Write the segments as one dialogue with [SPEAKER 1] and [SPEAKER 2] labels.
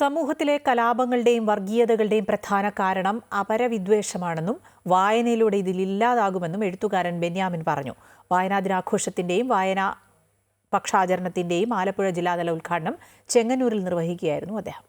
[SPEAKER 1] സമൂഹത്തിലെ കലാപങ്ങളുടെയും വർഗീയതകളുടെയും പ്രധാന കാരണം അപരവിദ്വേഷമാണെന്നും വായനയിലൂടെ ഇതിലില്ലാതാകുമെന്നും എഴുത്തുകാരൻ ബെന്യാമിൻ പറഞ്ഞു. വായനാ ദിനാഘോഷത്തിന്റെയും വായനാ പക്ഷാചരണത്തിന്റെയും ആലപ്പുഴ ജില്ലാതല ഉദ്ഘാടനം ചെങ്ങന്നൂരിൽ നിർവഹിക്കുകയായിരുന്നു അദ്ദേഹം.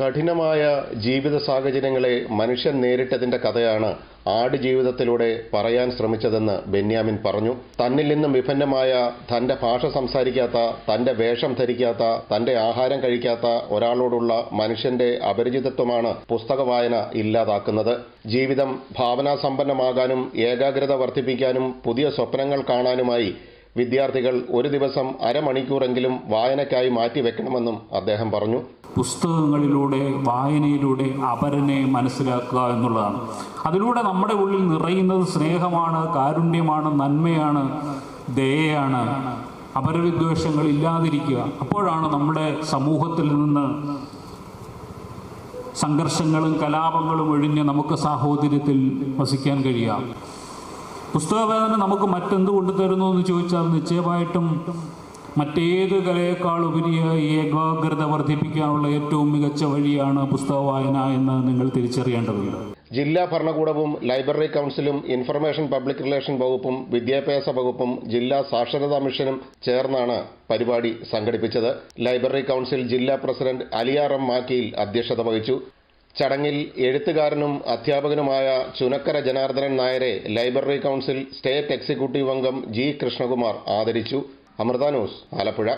[SPEAKER 2] കഠിനമായ ജീവിത സാഹചര്യങ്ങളെ മനുഷ്യൻ നേരിട്ടതിന്റെ കഥയാണ് ആട് ജീവിതത്തിലൂടെ പറയാൻ ശ്രമിച്ചതെന്ന് ബെന്യാമിൻ പറഞ്ഞു. തന്നിൽ നിന്നും വിഭിന്നമായ തന്റെ ഭാഷ സംസാരിക്കാത്ത തന്റെ വേഷം ധരിക്കാത്ത തന്റെ ആഹാരം കഴിക്കാത്ത ഒരാളോടുള്ള മനുഷ്യന്റെ അപരിചിതത്വമാണ് പുസ്തക വായന ഇല്ലാതാക്കുന്നത്. ജീവിതം ഭാവനാസമ്പന്നമാകാനും ഏകാഗ്രത വർദ്ധിപ്പിക്കാനും പുതിയ സ്വപ്നങ്ങൾ കാണാനുമായി വിദ്യാർത്ഥികൾ ഒരു ദിവസം അരമണിക്കൂറെങ്കിലും വായനയ്ക്കായി മാറ്റിവെക്കണമെന്നും അദ്ദേഹം പറഞ്ഞു.
[SPEAKER 3] പുസ്തകങ്ങളിലൂടെ വായനയിലൂടെ അപരനെ മനസ്സിലാക്കുക എന്നുള്ളതാണ്. അതിലൂടെ നമ്മുടെ ഉള്ളിൽ നിറയുന്നത് സ്നേഹമാണ് കാരുണ്യമാണ് നന്മയാണ് ദയയാണ്. അപരവിദ്വേഷങ്ങൾ ഇല്ലാതിരിക്കുക. അപ്പോഴാണ് നമ്മുടെ സമൂഹത്തിൽ നിന്ന് സംഘർഷങ്ങളും കലാപങ്ങളും ഒഴിഞ്ഞ് നമുക്ക് സാഹോദര്യത്തിൽ വസിക്കാൻ കഴിയുക. പുസ്തകവേദന നമുക്ക് മറ്റെന്ത് കൊണ്ടുതരുന്നു എന്ന് ചോദിച്ചാൽ നിശ്ചയമായിട്ടും മറ്റേത് കലയേക്കാൾ ഉപരിയായി ഏകാഗ്രത വർദ്ധിപ്പിക്കാനുള്ള ഏറ്റവും മികച്ച വഴിയാണ് പുസ്തക വായന എന്ന് നിങ്ങൾ തിരിച്ചറിയേണ്ടതുണ്ട്.
[SPEAKER 2] ജില്ലാ ഭരണകൂടവും ലൈബ്രറി കൗൺസിലും ഇൻഫർമേഷൻ പബ്ലിക് റിലേഷൻ വകുപ്പും വിദ്യാഭ്യാസ വകുപ്പും ജില്ലാ സാക്ഷരതാ മിഷനും ചേർന്നാണ് പരിപാടി സംഘടിപ്പിച്ചത്. ലൈബ്രറി കൗൺസിൽ ജില്ലാ പ്രസിഡന്റ് അലിയാർ എം മാക്കിയിൽ അധ്യക്ഷത വഹിച്ചു. ചടങ്ങിൽ എഴുത്തുകാരനും അധ്യാപകനുമായ ചുനക്കര ജനാർദ്ദനൻ നായരെ ലൈബ്രറി കൗൺസിൽ സ്റ്റേറ്റ് എക്സിക്യൂട്ടീവ് അംഗം ജി കൃഷ്ണകുമാർ ആദരിച്ചു. അമൃത ന്യൂസ് ആലപ്പുഴ.